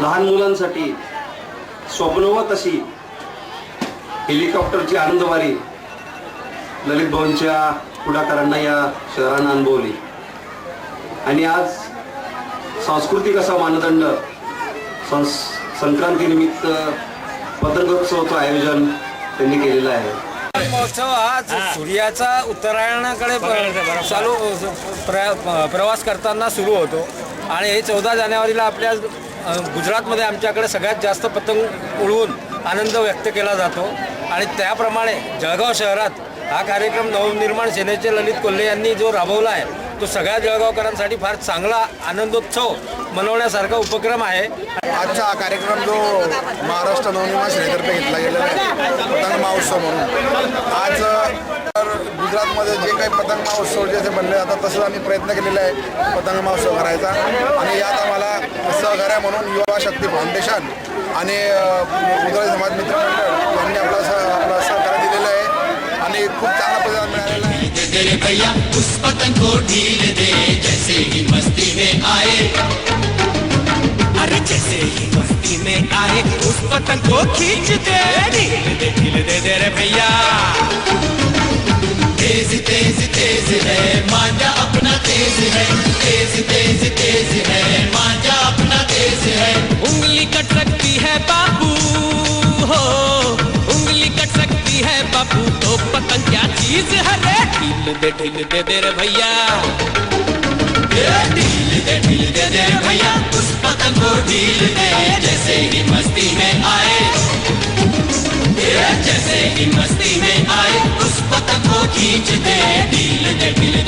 लहान मुलांसाठी स्वप्नवत अशी हेलिकॉप्टरची आनंदवारी ललित भवनच्या पुढाकारांना या शहरानं अनुभवली. आणि आज सांस्कृतिक असा मानदंड संस संक्रांतीनिमित्त पतंगोत्सवाचं आयोजन त्यांनी केलेलं आहे. महोत्सव आज सूर्याचा उत्तरायणाकडे चालू प्र- प्रवास करताना सुरू होतो. आणि हे चौदा जानेवारीला आपल्या गुजरातमध्ये आमच्याकडे सगळ्यात जास्त पतंग उडवून आनंद व्यक्त केला जातो. आणि त्याप्रमाणे जळगाव शहरात हा कार्यक्रम नवनिर्माण सेनेचे ललित कोल्हे यांनी जो राबवला आहे तो सगळ्या जळगावकरांसाठी फार चांगला आनंदोत्सव मनवण्यासारखा उपक्रम आहे. आजचा हा कार्यक्रम जो महाराष्ट्र नवनिर्माण सेनेतर्फे घेतला गेलेला आहे पतंग महोत्सव म्हणून. आज तर गुजरातमध्ये जे काही पतंग महोत्सव जे बनले जातात तसं आम्ही प्रयत्न केलेला आहे पतंग महोत्सव करायचा. आणि यात आम्हाला म्हणून युवा शक्ती फाउंडेशन आणि समाज मित्र मंडळ यांनी आपला आपला सहकार्य दिलेलं आहे आणि चांगला दे जैसे ही मस्ती में आए उस पतंग को खींच दे ढील दे दे रे भैया तेज तेज तेज है मांझा अपना तेज है तेज तेज तेज है मांझा बापू तो पतंग क्या चीज़ है रे? ढील दे ढील दे दे रे भैया। ढील दे ढील दे दे रे भैया। उस पतंग को ढील दे, जैसे ही मस्ती में आए। जैसे ही मस्ती में आए, उस पतंग को खींच दे, ढील दे, ढील